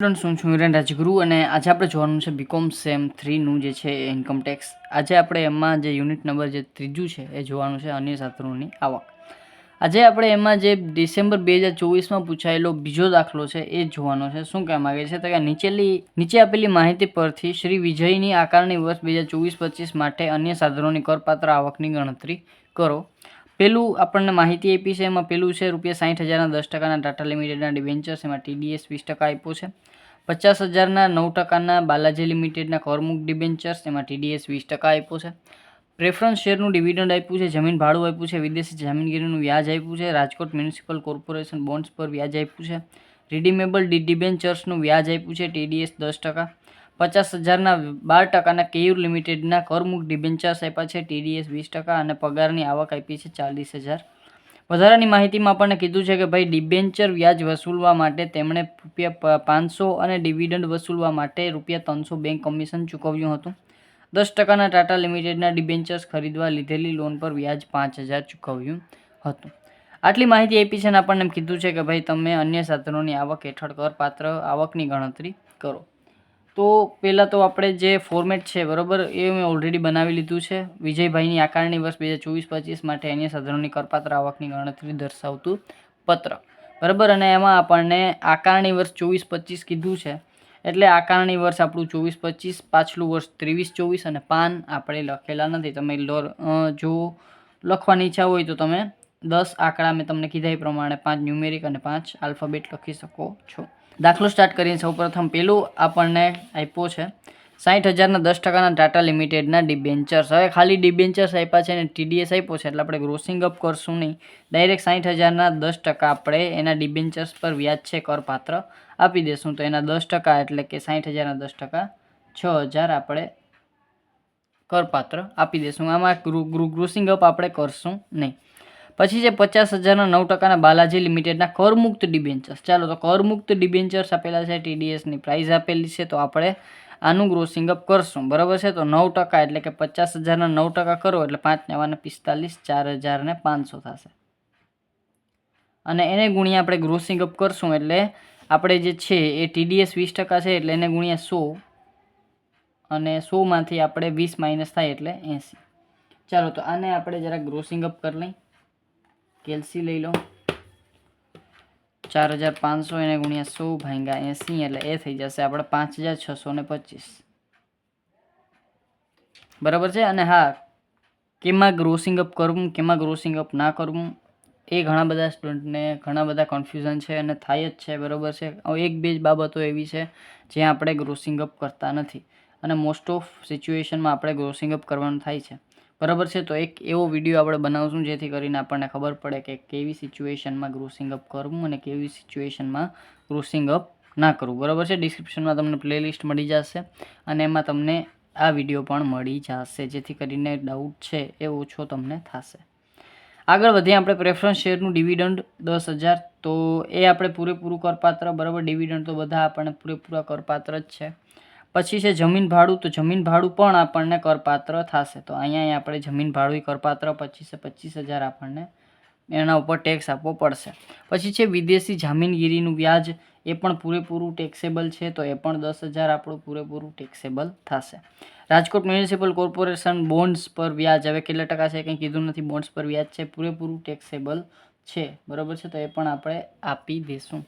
Student હું છું હિરેન રાજગુરુ અને આજે આપણે જોવાનું છે બીકોમ સેમ થ્રીનું જે છે ઇન્કમ ટેક્સ આજે આપણે એમાં જે યુનિટ નંબર જે ત્રીજું છે એ જોવાનું છે અન્ય સાધનોની આવક. આજે આપણે એમાં જે ડિસેમ્બર બે હજાર ચોવીસમાં પૂછાયેલો બીજો દાખલો છે એ જોવાનો છે. શું કહેવા માગે છે? તો કે નીચેલી, નીચે આપેલી માહિતી પરથી શ્રી વિજયની આકારણી વર્ષ બે હજાર ચોવીસ પચીસ માટે અન્ય સાધનોની કરપાત્ર આવકની ગણતરી કરો. પેલું આપણને માહિતી આપી છે, એમાં પેલું છે, રૂપિયા સાઠ હજારના દસ ટકાના ટાટા લિમિટેડના ડિવેન્ચર્સ એમાં ટીડીએસ વીસ ટકા આપ્યો છે. પચાસ હજારના નવ ટકાના બાલાજી લિમિટેડના કોરમુક ડિબેન્ચર્સ, એમાં ટીડીએસ વીસ ટકા આપ્યું છે. પ્રેફરન્સ શેરનું ડિવિડન્ડ આપ્યું છે, જમીન ભાડું આપ્યું છે, વિદેશી જામીનગીરીનું વ્યાજ આપ્યું છે, રાજકોટ મ્યુનિસિપલ કોર્પોરેશન બોન્ડ્સ પર વ્યાજ આપ્યું છે. રિડીમેબલ ડિબેન્ચર્સનું વ્યાજ આપ્યું છે, ટીડીએસ દસ ટકા. પચાસ હજારના બાર ટકાના કેયુર લિમિટેડના કરમુક ડિબેન્ચર્સ આપ્યા છે, ટીડીએસ વીસ ટકા અને પગારની આવક આપી છે ચાલીસ હજાર. વધારાની માહિતીમાં આપણને કીધું છે કે ભાઈ ડિબેન્ચર વ્યાજ વસૂલવા માટે તેમણે રૂપિયા પાંચસો અને ડિવિડન્ડ વસૂલવા માટે રૂપિયા ત્રણસો બેંક કમિશન ચૂકવ્યું હતું. દસ ટકાના ટાટા લિમિટેડના ડિબેન્ચર્સ ખરીદવા લીધેલી લોન પર વ્યાજ પાંચ હજાર ચૂકવ્યું હતું. આટલી માહિતી આપી છે અને આપણને એમ કીધું છે કે ભાઈ તમે અન્ય સાધનોની આવક હેઠળ કરપાત્ર આવકની ગણતરી કરો. તો પહેલાં તો આપણે જે ફોર્મેટ છે, બરાબર, એ મેં ઓલરેડી બનાવી લીધું છે. વિજયભાઈની આકારણી વર્ષ બે હજાર ચોવીસ પચીસ માટે અન્ય સાધનોની કરપાત્ર આવકની ગણતરી દર્શાવતું પત્ર. બરાબર? અને એમાં આપણને આકારણી વર્ષ ચોવીસ પચીસ કીધું છે. એટલે આકારણી વર્ષ આપણું ચોવીસ પચીસ, પાછલું વર્ષ ત્રેવીસ ચોવીસ અને પાન આપણે લખેલા નથી. તમે લોર જો લખવાની ઈચ્છા હોય તો તમે દસ આંકડા મેં તમને કીધા એ પ્રમાણે પાંચ ન્યુમેરિક અને પાંચ આલ્ફાબેટ લખી શકો છો. દાખલો સ્ટાર્ટ કરીએ સૌપ્રથમ. પહેલું આપણને આપ્યો છે. સાઠ હજારના દસ ટકાના ટાટા લિમિટેડના ડિબેન્ચર્સ. હવે ખાલી ડિબેન્ચર્સ આપ્યા છે અને ટીડીએસ આપ્યો છે એટલે આપણે ગ્રોસિંગ અપ કરશું નહીં. ડાયરેક્ટ સાઠ હજારના દસ ટકા આપણે એના ડિબેન્ચર્સ પર વ્યાજ છે કરપાત્ર આપી દેશું. તો એના દસ ટકા એટલે કે સાઠ હજારના દસ ટકા છ હજાર આપણે કરપાત્ર આપી દેશું. આમાં ગ્રુસિંગ અપ આપણે કરશું નહીં. પછી છે પચાસ હજારના નવ ટકાના બાલાજી લિમિટેડના કરમુક્ત ડિબેન્ચર્સ. ચાલો તો કરમુક્ત ડિબેન્ચર્સ આપેલા છે, ટીડીએસની પ્રાઇસ આપેલી છે, તો આપણે આનું ગ્રોસિંગ અપ કરશું. બરાબર છે? તો નવ ટકા એટલે કે પચાસ હજારના નવ ટકા કરો, એટલે પાંચ નવાને પિસ્તાલીસ, ચાર હજારને પાંચસો થશે. અને એને ગુણ્યા આપણે ગ્રોસિંગ અપ કરશું એટલે આપણે જે છે એ ટીડીએસ વીસ ટકા છે, એટલે એને ગુણ્યા સો. અને સોમાંથી આપણે વીસ માઇનસ થાય એટલે એંસી. ચાલો તો આને આપણે જરા ગ્રોસિંગ અપ કરી લઈ કેલ્સી લઈ લો. ચાર હજાર પાંચસો એને ગુણ્યા સો ભાંગ્યા એંસી એટલે એ થઈ જશે આપણે પાંચ હજાર છસો ને પચીસ. બરાબર છે? અને હા, કેમાં ગ્રોસિંગ અપ કરવું, કેમાં ગ્રોસિંગ અપ ના કરવું, એ ઘણા બધા સ્ટુડન્ટને ઘણા બધા કન્ફ્યુઝન છે અને થાય જ છે, બરાબર છે? એક બે જ બાબતો એવી છે, જ્યાં આપણે ગ્રોસિંગ અપ કરતા નથી. અને મોસ્ટ ઓફ સિચ્યુએશનમાં આપણે ગ્રોસિંગ અપ કરવાનું થાય છે. બરાબર છે? તો એક એવો વીડિયો આપણે બનાવશું જેથી કરીને આપણને ખબર પડે કે કેવી સિચ્યુએશનમાં ગ્રોસિંગ અપ કરવું અને કેવી સિચ્યુએશનમાં ગ્રોસિંગ અપ ના કરવું. બરાબર છે? ડિસ્ક્રિપ્શનમાં તમને પ્લેલિસ્ટ મળી જશે અને એમાં તમને આ વીડિયો પણ મળી જશે. જેથી કરીને ડાઉટ છે એ ઓછો તમને થશે. આગળ વધીએ આપણે પ્રેફરન્સ શેરનું ડિવિડન્ડ દસ હજાર. તો એ આપણે પૂરેપૂરું કરપાત્ર, બરાબર? ડિવિડન્ડ તો બધા આપણને પૂરેપૂરા કરપાત્ર જ છે. પછી છે જમીન ભાડું, તો જમીન ભાડું પણ આપણને કરપાત્ર થશે. તો અહીંયા આપણે જમીન ભાડું કરપાત્ર, પચીસે પચીસ હજાર આપણને એના ઉપર ટેક્સ આપવો પડશે. પછી છે વિદેશી જામીનગીરીનું વ્યાજ, એ પણ પૂરેપૂરું ટેક્સેબલ છે, તો એ પણ દસ હજાર આપણું પૂરેપૂરું ટેક્સેબલ થશે. રાજકોટ મ્યુનિસિપલ કોર્પોરેશન બોન્ડ્સ પર વ્યાજ, હવે કેટલા ટકા છે કંઈ કીધું નથી બોન્ડ્સ પર વ્યાજ છે, પૂરેપૂરું ટેક્સેબલ છે. બરાબર છે? તો એ પણ આપણે આપી દઈશું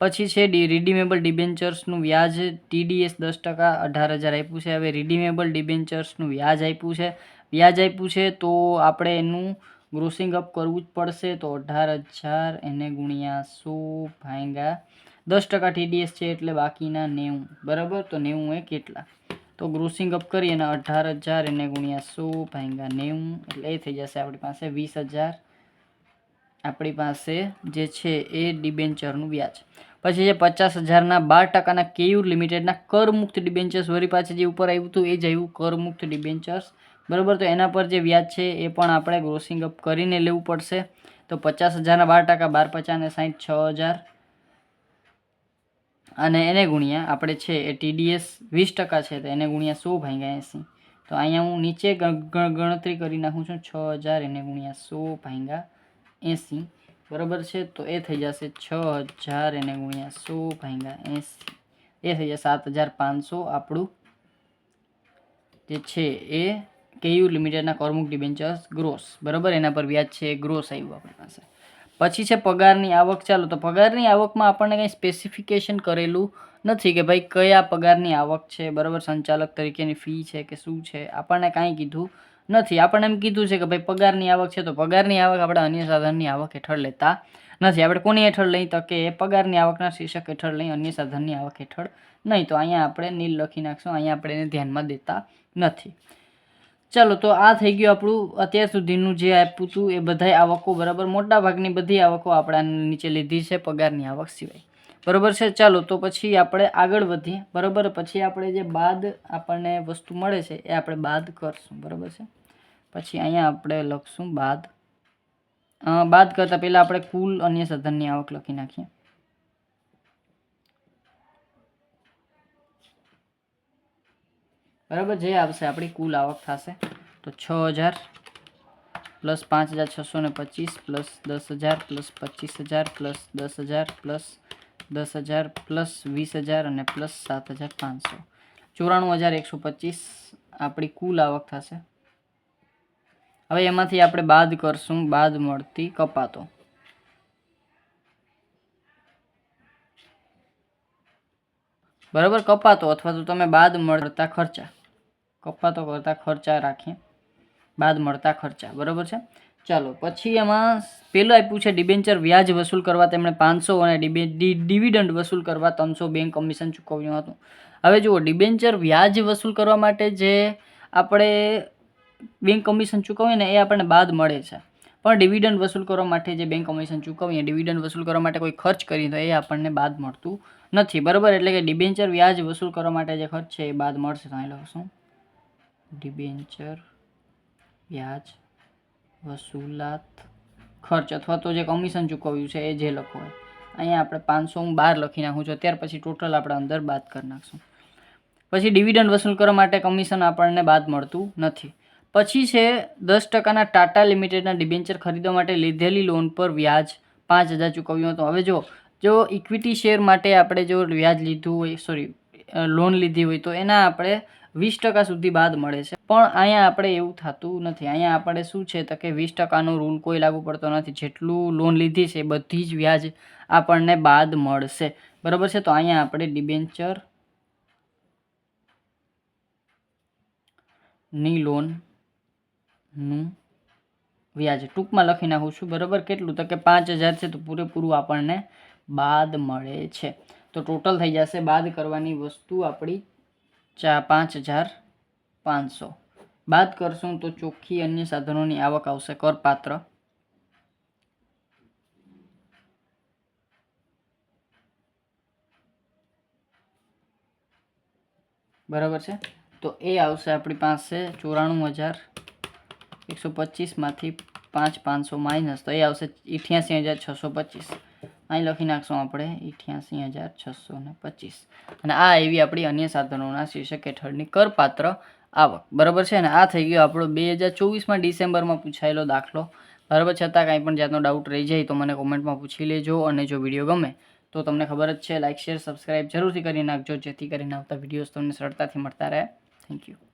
પછી છે ડી રિડીમેબલ ડિબેન્ચર્સનું વ્યાજ ટીડીએસ દસ ટકા અઢાર હજાર આપ્યું છે. હવે રિડીમેબલ ડિબેન્ચર્સનું વ્યાજ આપ્યું છે. વ્યાજ આપ્યું છે તો આપણે એનું ગ્રોસિંગ અપ કરવું જ પડશે. તો અઢાર હજાર એને ગુણ્યા સો ભાંગા દસ ટકા ટીડીએસ છે એટલે બાકીના નેવું. બરાબર? તો નેવું એ કેટલા? તો ગ્રોસિંગ અપ કરીએ અને અઢાર હજાર એને ગુણ્યા સો ભાંગા નેવું એટલે એ થઈ જશે આપણી પાસે વીસ હજાર. આપણી પાસે જે છે એ ડિબેન્ચરનું વ્યાજ. પછી જે પચાસ હજારના બાર ટકાના કેયુર લિમિટેડના કરમુક્ત ડિબેન્ચર્સ વળી પાછળ જે ઉપર આવ્યું હતું, એ જ આવ્યું કરમુક્ત ડિબેન્ચર્સ. બરાબર? તો એના પર જે વ્યાજ છે એ પણ આપણે ગ્રોસિંગ અપ કરીને લેવું પડશે. તો પચાસ હજારના બાર ટકા, બાર પચાસ અને સાહીઠ છ હજાર. અને એને ગુણ્યા આપણે છે એ ટીડીએસ વીસ ટકા છે, તો એને ગુણ્યા સો ભાંગ્યા એંસી. તો અહીંયા હું નીચે ગણતરી કરી નાખું છું, છ હજાર એને ગુણ્યા સો ભાંગ્યા એંસી. બરાબર છે? તો એ થઈ જશે છ હજાર એને ગુણ્યા સો ભાંગ્યા એંસી. એ થઈ જશે સાત હજાર પાંચસો આપણું જે છે એ કેયુ લિમિટેડના કોર્મુક ડિબેન્ચર્સ ગ્રોસ. બરાબર? એના પર વ્યાજ છે ગ્રોસ આવ્યું આપણી પાસે. પછી છે પગારની આવક. ચાલો, તો પગારની આવકમાં આપણને કંઈ સ્પેસિફિકેશન કરેલું નથી કે ભાઈ કયા પગારની આવક છે? બરાબર? સંચાલક તરીકેની ફી છે કે શું છે? આપણને કાંઈ કીધું નથી. આપણને એમ કીધું છે કે ભાઈ પગારની આવક છે તો પગારની આવક આપણે અન્ય સાધનની આવક હેઠળ લેતા નથી. આપણે કોની હેઠળ લઈ તો કે પગારની આવકના શીર્ષક હેઠળ લઈ અન્ય સાધનની આવક હેઠળ નહીં. તો અહીંયા આપણે નીલ લખી નાખશું. અહીંયા આપણે એને ધ્યાનમાં દેતા નથી. ચાલો, તો આ થઈ ગયું આપણું અત્યાર સુધીનું જે આપ્યું હતું એ બધાય આવકો બરાબર. મોટા ભાગની બધી આવકો આપણે નીચે લીધી છે પગારની આવક સિવાય. બરાબર છે? ચાલો, તો પછી આપણે આગળ વધીએ. બરાબર? પછી આપણે જે બાદ આપણને વસ્તુ મળે છે એ આપણે બાદ કરશું. બરાબર છે? પછી અહીંયા આપણે લખશું બાદ. બાદ કરતાં પહેલાં આપણે કુલ અન્ય સાધનની આવક લખી નાખીએ. બરાબર, જે આવશે આપણી કુલ આવક થશે, તો છ હજાર પ્લસ પાંચ હજાર છસો ને પચીસ પ્લસ દસ હજાર પ્લસ પચીસ હજાર પ્લસ દસ હજાર પ્લસ દસ હજાર પ્લસ વીસ હજાર અને પ્લસ સાત હજાર પાંચસો. ચોરાણું હજાર એકસો પચીસ આપણી કુલ આવક થશે. હવે એમાંથી આપણે બાદ કરશું, બાદ મળતી કપાતો. બરાબર? કપાતો અથવા તો તમે બાદ મળતા ખર્ચા. કપાતો કરતા ખર્ચા રાખીએ. બાદ મળતા ખર્ચા. બરાબર છે? ચાલો, પછી એમાં પેલું આપ્યું છે ડિબેન્ચર વ્યાજ વસૂલ કરવા તેમણે પાંચસો અને ડિવિડન્ડ વસૂલ કરવા ત્રણસો બેંક કમિશન ચૂકવ્યું હતું. હવે જુઓ, ડિબેન્ચર વ્યાજ વસૂલ કરવા માટે જે આપણે બેંક કમિશન ચૂકવીએ ને એ આપણને બાદ મળે છે. પણ ડિવિડન્ડ વસૂલ કરવા માટે જે બેંક કમિશન ચૂકવીએ, ડિવિડન્ડ વસૂલ કરવા માટે કોઈ ખર્ચ કરીએ તો એ આપણને બાદ મળતું નથી. બરાબર? એટલે કે ડિબેન્ચર વ્યાજ વસૂલ કરવા માટે જે ખર્ચ છે એ બાદ મળશે. તમે લખશું ડિબેન્ચર વ્યાજ વસૂલાત ખર્ચ અથવા તો જે કમિશન ચૂકવ્યું છે એ જે લખો હોય. અહીંયા આપણે પાંચસો હું બાર લખી નાખું છું. ત્યાર પછી ટોટલ આપણે અંદર બાદ કરી નાખશું. પછી ડિવિડન્ડ વસૂલ કરવા માટે કમિશન આપણને બાદ મળતું નથી. પછી છે દસ ટકાના ટાટા લિમિટેડના ડિબેન્ચર ખરીદવા માટે લીધેલી લોન પર વ્યાજ પાંચ હજાર ચૂકવ્યું હતું. હવે જો જો ઇક્વિટી શેર માટે આપણે જો વ્યાજ લીધું હોય સોરી લોન લીધી હોય તો એના આપણે વીસ ટકા સુધી બાદ મળે છે. પણ અહીંયા આપણે એવું થતું નથી. અહીંયા આપણે શું છે તો કે વીસ ટકાનો રૂલ કોઈ લાગુ પડતો નથી. જેટલું લોન લીધી છે બધી જ વ્યાજ આપણને બાદ મળશે. બરાબર છે? તો અહીંયા આપણે ડિબેન્ચરની લોનનું વ્યાજ. ટૂંકમાં લખી નાખું છું, બરાબર? કેટલું? તો કે પાંચ હજાર છે, તો પૂરેપૂરું આપણને બાદ મળે છે. તો ટોટલ થઈ જશે બાદ કરવાની વસ્તુ આપણી ચા પાંચ હજાર પાંચસો. બાદ કરશું તો ચોખ્ખી અન્ય સાધનોની આવક આવશે કરપાત્ર. બરાબર છે? તો એ આવશે આપણી પાસે ચોરાણું હજાર એકસો પચીસમાંથી પાંચ પાંચસો માઇનસ, તો એ આવશે અઠ્યાસી હજાર છસો પચીસ. અહીં લખી નાખશું આપણે અઠ્યાસી હજાર છસો ને પચીસ. અને આ એવી આપણી અન્ય સાધનોના શીર્ષક હેઠળની કરપાત્ર આવક. બરાબર છે? ને આ થઈ ગયો આપણો બે હજાર ચોવીસમાં ડિસેમ્બરમાં પૂછાયેલો દાખલો. બરાબર, છતાં કાંઈ પણ જાતનો ડાઉટ રહી જાય તો મને કોમેન્ટમાં પૂછી લેજો અને જો વીડિયો ગમે તો તમને ખબર જ છે લાઇક શેર સબસ્ક્રાઇબ જરૂરથી કરી નાખજો, જેથી કરીને આવતા વિડીયોઝ તમને સરળતાથી મળતા રહે. Thank you